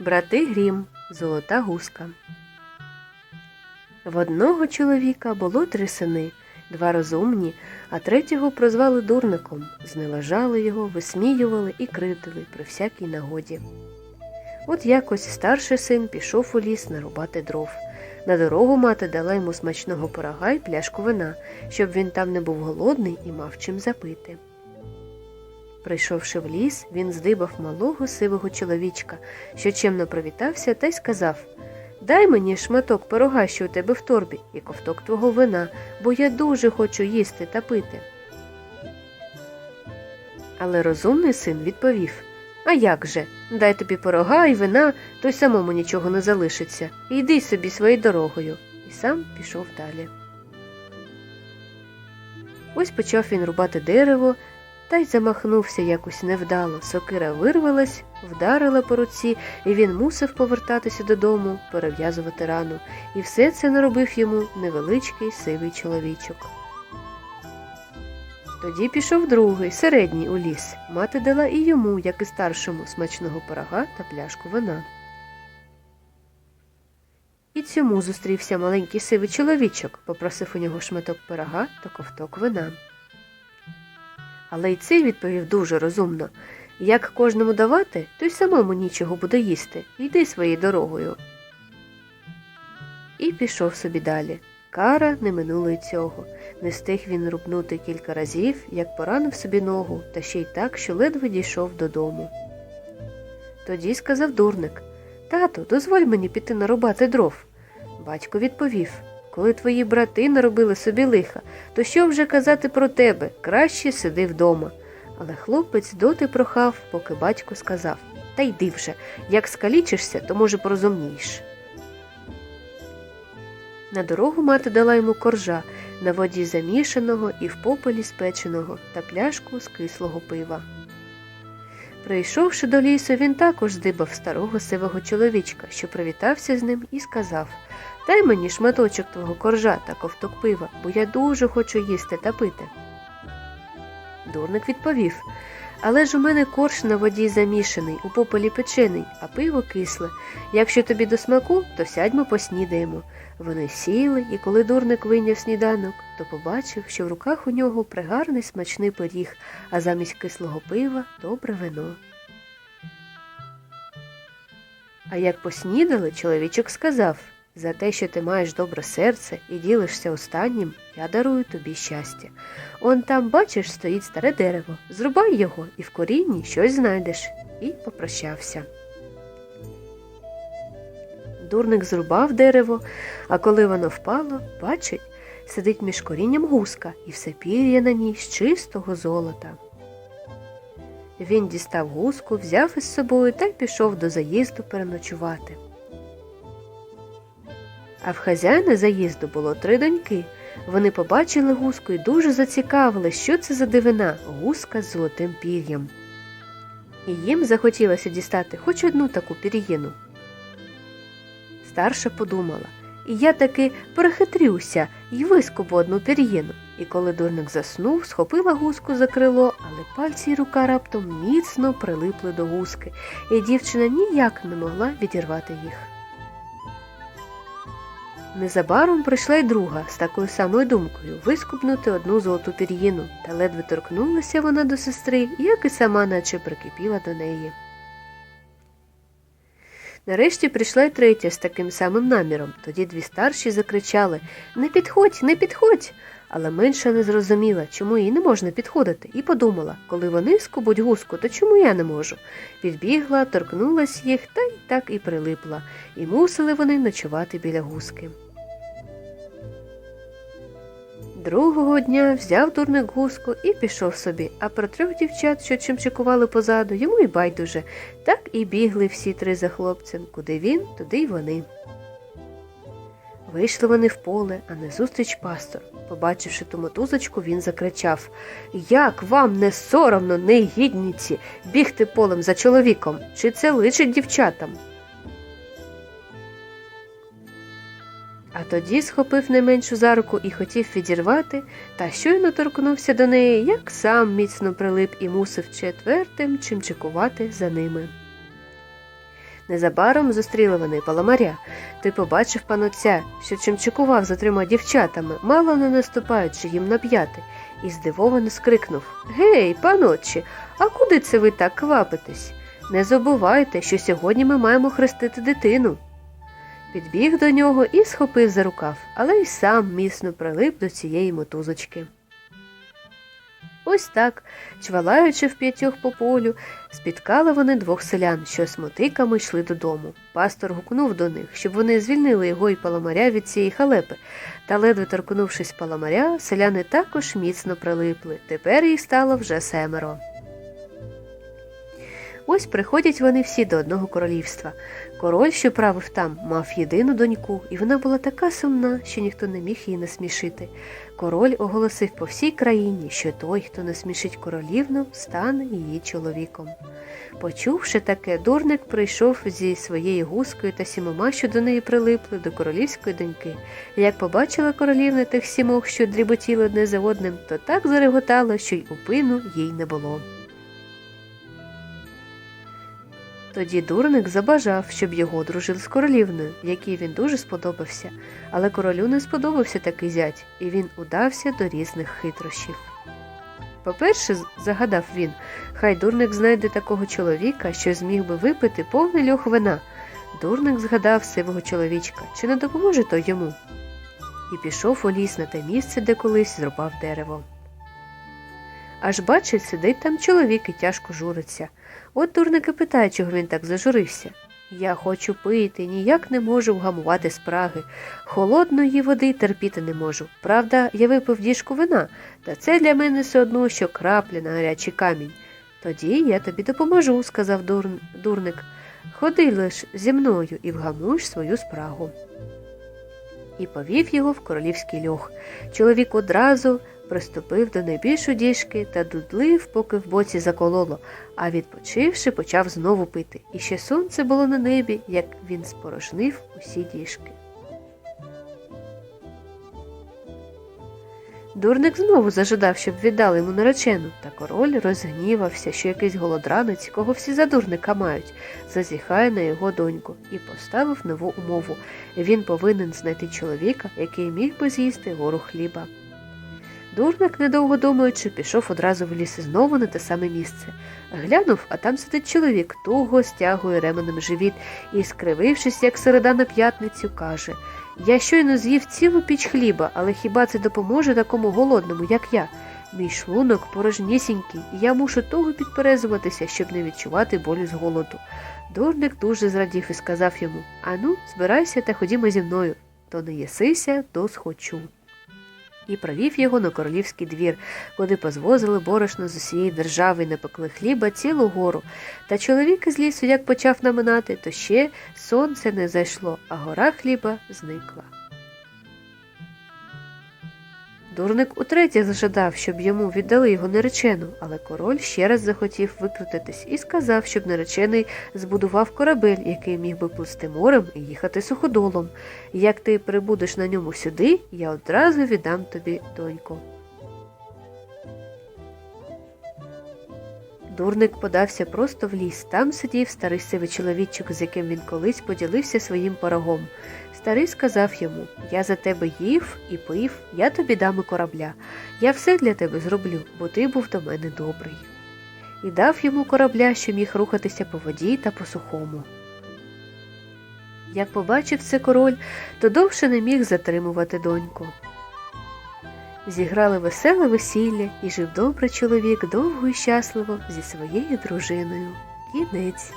Брати Грім, Золота гуска. В одного чоловіка було три сини, два розумні, а третього прозвали дурником, зневажали його, висміювали і критили при всякій нагоді. От якось старший син пішов у ліс нарубати дров. На дорогу мати дала йому смачного пирога й пляшку вина, щоб він там не був голодний і мав чим запити. Прийшовши в ліс, він здибав малого сивого чоловічка, що чемно привітався та й сказав Дай мені шматок пирога, що у тебе в торбі, і ковток твого вина, бо я дуже хочу їсти та пити. Але розумний син відповів А як же? Дай тобі пирога і вина, то й самому нічого не залишиться. Йди собі своєю дорогою. І сам пішов далі. Ось почав він рубати дерево, та й замахнувся якось невдало. Сокира вирвалась, вдарила по руці, і він мусив повертатися додому, перев'язувати рану. І все це наробив йому невеличкий сивий чоловічок. Тоді пішов другий, середній у ліс. Мати дала і йому, як і старшому, смачного пирога та пляшку вина. І цьому зустрівся маленький сивий чоловічок, попросив у нього шматок пирога та ковток вина. Але й цей відповів дуже розумно як кожному давати, то й самому нічого буде їсти. Йди своєю дорогою. І пішов собі далі. Кара не минуло й цього. Не встиг він рубнути кілька разів, як поранив собі ногу, та ще й так, що ледве дійшов додому. Тоді сказав дурник Тату, дозволь мені піти нарубати дров. Батько відповів Коли твої брати наробили собі лиха, то що вже казати про тебе? Краще сиди вдома. Але хлопець доти прохав, поки батько сказав Та йди вже, як скалічишся, то може порозумнієш. На дорогу мати дала йому коржа, на воді замішаного і в попелі спеченого та пляшку з кислого пива. Прийшовши до лісу, він також здибав старого сивого чоловічка, що привітався з ним і сказав Дай мені шматочок твого коржа та ковток пива, бо я дуже хочу їсти та пити. Дурник відповів Але ж у мене корж на воді замішаний, у попелі печений, а пиво кисле. Якщо тобі до смаку, то сядьмо поснідаємо. Вони сіли, і коли дурник вийняв сніданок, то побачив, що в руках у нього пригарний смачний пиріг, а замість кислого пива добре вино. А як поснідали, чоловічок сказав за те, що ти маєш добре серце і ділишся останнім, я дарую тобі щастя. Он там, бачиш, стоїть старе дерево. Зрубай його і в корінні щось знайдеш. І попрощався. Дурник зрубав дерево, а коли воно впало, бачить, сидить між корінням гуска і все пір'я на ній з чистого золота. Він дістав гуску, взяв із собою та й пішов до заїзду переночувати. А в хазяїна заїзду було три доньки. Вони побачили гуску і дуже зацікавили, що це за дивина гуска з золотим пір'ям. І їм захотілося дістати хоч одну таку пір'їну. Старша подумала, і я таки перехитрюся і вискубу одну пір'їну. І коли дурник заснув, схопила гуску за крило, але пальці й рука раптом міцно прилипли до гуски, і дівчина ніяк не могла відірвати їх. Незабаром прийшла й друга з такою самою думкою вискубнути одну золоту пір'їну, та ледве торкнулася вона до сестри, як і сама наче прикипіла до неї. Нарешті прийшла й третя з таким самим наміром. Тоді дві старші закричали Не підходь, не підходь. Але менша не зрозуміла, чому їй не можна підходити, і подумала, коли вони скубуть гуску, то чому я не можу? Підбігла, торкнулась їх та й так і прилипла, і мусили вони ночувати біля гуски. Другого дня взяв дурник гуску і пішов собі, а про трьох дівчат, що чимчикували позаду, йому й байдуже. Так і бігли всі три за хлопцем. Куди він, туди й вони. Вийшли вони в поле, а назустріч пастор. Побачивши ту мотузочку, він закричав Як вам не соромно, негідниці, бігти полем за чоловіком? Чи це личить дівчатам? Тоді схопив не меншу за руку і хотів відірвати, та щойно торкнувся до неї, як сам міцно прилип і мусив четвертим чимчикувати за ними. Незабаром зустріли вони паламаря. Той побачив панотця, що чимчикував за трьома дівчатами, мало не наступаючи їм на п'яти, і здивовано скрикнув Гей, панотче, а куди це ви так квапитесь? Не забувайте, що сьогодні ми маємо хрестити дитину. Підбіг до нього і схопив за рукав, але й сам міцно прилип до цієї мотузочки. Ось так, чвалаючи в п'ятьох по полю, спіткали вони двох селян, що з мотиками йшли додому. Пастор гукнув до них, щоб вони звільнили його і паламаря від цієї халепи. Та ледве торкнувшись паламаря, селяни також міцно прилипли. Тепер їх стало вже семеро. Ось приходять вони всі до одного королівства. Король, що правив там, мав єдину доньку, і вона була така сумна, що ніхто не міг її насмішити. Король оголосив по всій країні, що той, хто насмішить королівну, стане її чоловіком. Почувши таке, дурник прийшов зі своєю гускою та сімома, що до неї прилипли, до королівської доньки. Як побачила королівна тих сімох, що дріботіли одне за одним, то так зареготала, що й упину їй не було. Тоді дурник забажав, щоб його одружили з королівною, якій він дуже сподобався, але королю не сподобався такий зять, і він удався до різних хитрощів. По-перше, загадав він, хай дурник знайде такого чоловіка, що зміг би випити повний льох вина. Дурник згадав сивого чоловічка, чи не допоможе той йому. І пішов у ліс на те місце, де колись зрубав дерево. Аж бачить, сидить там чоловік і тяжко журиться. От дурник і питає, чого він так зажурився. Я хочу пити, ніяк не можу вгамувати спраги. Холодної води терпіти не можу. Правда, я випив діжку вина, та це для мене все одно, що крапля на гарячий камінь. Тоді я тобі допоможу, сказав дурн... дурник. Ходи лиш зі мною і вгамуєш свою спрагу. І повів його в королівський льох. Чоловік одразу приступив до найбільшої діжки та дудлив, поки в боці закололо, а відпочивши, почав знову пити. І ще сонце було на небі, як він спорожнив усі діжки. Дурник знову зажадав, щоб віддали йому наречену, та король розгнівався, що якийсь голодранець, кого всі за дурника мають, зазіхає на його доньку і поставив нову умову. Він повинен знайти чоловіка, який міг би з'їсти гору хліба. Дурник, недовго думаючи, пішов одразу в ліс знову на те саме місце. Глянув, а там сидить чоловік, туго стягує ременем живіт і, скривившись, як середа на п'ятницю, каже Я щойно з'їв цілу піч хліба, але хіба це допоможе такому голодному, як я? Мій шлунок порожнісінький, і я мушу того підперезуватися, щоб не відчувати болю з голоду. Дурник дуже зрадів і сказав йому Ану, збирайся та ходімо зі мною. То не єсися, то схочу і провів його на королівський двір, куди позвозили борошно з усієї держави і напекли хліба цілу гору. Та чоловік із лісу як почав наминати, то ще сонце не зайшло, а гора хліба зникла. Дурник утретє зажадав, щоб йому віддали його наречену, але король ще раз захотів викрутитись і сказав, щоб наречений збудував корабель, який міг би плисти морем і їхати суходолом. Як ти прибудеш на ньому сюди, я одразу віддам тобі доньку. Дурник подався просто в ліс. Там сидів старий сивий чоловічок, з яким він колись поділився своїм порогом. Старий сказав йому Я за тебе їв і пив, я тобі дам і корабля. Я все для тебе зроблю, бо ти був до мене добрий. І дав йому корабля, що міг рухатися по воді та по сухому. Як побачив це король, то довше не міг затримувати доньку. Зіграли веселе весілля, і жив добрий чоловік довго і щасливо зі своєю дружиною. Кінець.